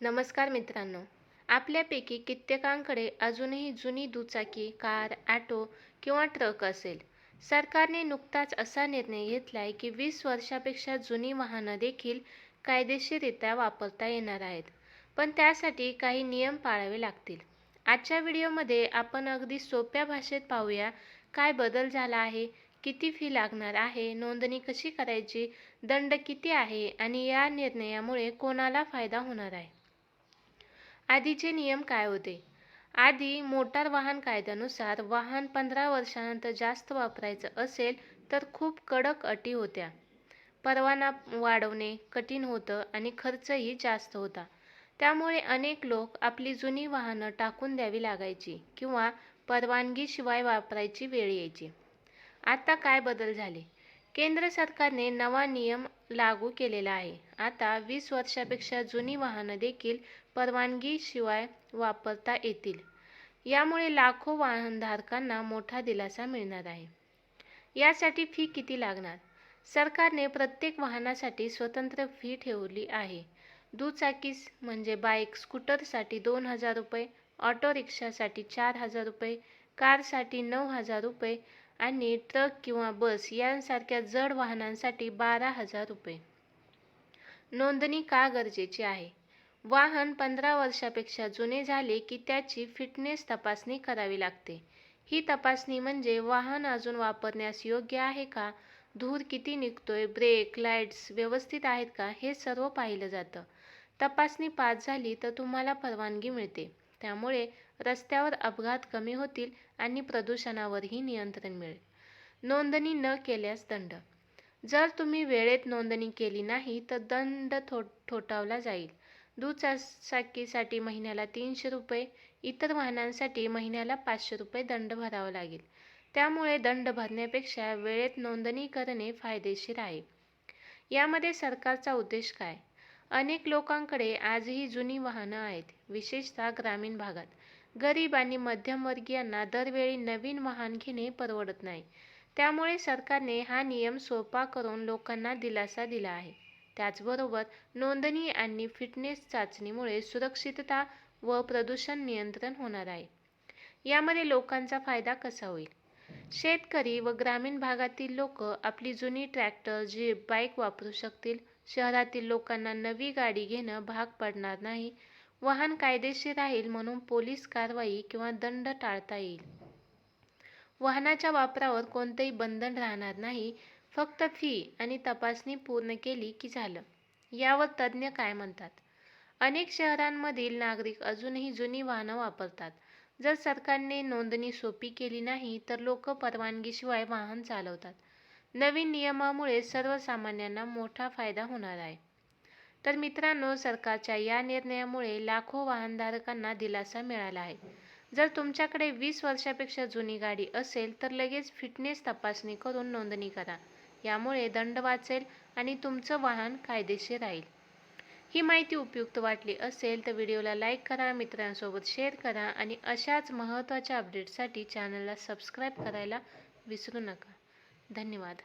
नमस्कार मित्रांनो. आपल्यापैकी कित्येकांकडे अजूनही जुनी दुचाकी कार ॲटो किंवा ट्रक असेल. सरकारने नुकताच असा निर्णय घेतलाय की वीस वर्षापेक्षा जुनी वाहनं देखील कायदेशीररित्या वापरता येणार आहेत. पण त्यासाठी काही नियम पाळावे लागतील. आजच्या व्हिडिओमध्ये आपण अगदी सोप्या भाषेत पाहूया काय बदल झाला आहे किती फी लागणार आहे नोंदणी कशी करायची दंड किती आहे आणि या निर्णयामुळे कोणाला फायदा होणार आहे? आधीचे नियम काय होते? आधी मोटार वाहन कायद्यानुसार वाहन पंधरा वर्षानंतर जास्त वापरायचं असेल तर खूप कडक अटी होत्या. परवाना वाढवणे कठीण होतं आणि खर्चही जास्त होता. त्यामुळे अनेक लोक आपली जुनी वाहनं टाकून द्यावी लागायची किंवा परवानगीशिवाय वापरायची वेळ यायची. आता काय बदल झाले? केंद्र सरकारने नवा नियम लागू केलेला आहे. आता वीस वर्षापेक्षा जुनी वाहनं देखील परवानगीशिवाय वापरता येतील. यामुळे लाखो वाहनधारकांना मोठा दिलासा मिळणार आहे. यासाठी फी किती लागणार? सरकारने प्रत्येक वाहनासाठी स्वतंत्र फी ठेवली आहे. दुचाकीस म्हणजे बाईक स्कूटरसाठी दोन हजार रुपये ऑटो रिक्षासाठी चार हजार रुपये कारसाठी नऊ हजार रुपये आणि ट्रक किंवा बस यांसारख्या जड वाहनांसाठी बारा हजार रुपये. नोंदणी का गरजेची आहे? वाहन पंधरा वर्षापेक्षा जुने झाले की त्याची फिटनेस तपासणी करावी लागते. ही तपासणी म्हणजे वाहन अजून वापरण्यास योग्य आहे का? धूर किती निघतोय? ब्रेक लाईट्स व्यवस्थित आहेत का? हे सर्व पाहिलं जातं. तपासणी पास झाली तर तुम्हाला परवानगी मिळते. त्यामुळे रस्त्यावर अपघात कमी होतील आणि प्रदूषणावरही नियंत्रण मिळेल. नोंदणी न केल्यास दंड. जर तुम्ही वेळेत नोंदणी केली नाही तर दंड थो ठोठावला जाईल. दुचाकीसाठी महिन्याला तीनशे रुपये इतर वाहनांसाठी महिन्याला पाचशे रुपये दंड भरावा लागेल. त्यामुळे दंड भरण्यापेक्षा वेळेत नोंदणी करणे फायदेशीर आहे. यामध्ये सरकारचा उद्देश काय? अनेक लोकांकडे आजही जुनी वाहनं आहेत विशेषतः ग्रामीण भागात. गरीब आणि मध्यमवर्गीयांना दरवेळी नवीन वाहन घेणे परवडत नाही. त्यामुळे सरकारने हा नियम सोपा करून लोकांना दिलासा दिला आहे. त्याचबरोबर नोंदणी आणि फिटनेस चाचणीमुळे सुरक्षितता व प्रदूषण नियंत्रण होणार आहे. यामध्ये लोकांचा फायदा कसा होईल? शेतकरी व ग्रामीण भागातील लोक आपली जुनी ट्रॅक्टर जीप बाईक वापरू शकतील. शहरातील लोकांना नवी गाडी घेणं भाग पडणार नाही. वाहन कायदेशीर राहील म्हणून पोलीस कारवाई किंवा दंड टाळता येईल. वाहनाच्या वापरावर कोणतेही बंधन राहणार नाही. फक्त फी आणि तपासणी पूर्ण केली की झालं. यावर तज्ज्ञ काय म्हणतात? अनेक शहरांमधील नागरिक अजूनही जुनी वाहनं वापरतात. जर सरकारने नोंदणी सोपी केली नाही तर लोक परवानगीशिवाय वाहन चालवतात. नवीन नियमामुळे सर्वसामान्यांना मोठा फायदा होणार आहे. तर मित्रांनो सरकारच्या या निर्णयामुळे लाखो वाहनधारकांना दिलासा मिळाला आहे. जर तुमच्याकडे वीस वर्षापेक्षा जुनी गाडी असेल तर लगेच फिटनेस तपासणी करून नोंदणी करा. यामुळे दंड वाचेल आणि तुमचं वाहन कायदेशीर राहील. ही माहिती उपयुक्त वाटली असेल तर व्हिडिओला लाईक करा मित्रांसोबत शेअर करा आणि अशाच महत्त्वाच्या अपडेटसाठी चॅनलला सबस्क्राईब करायला विसरू नका. धन्यवाद.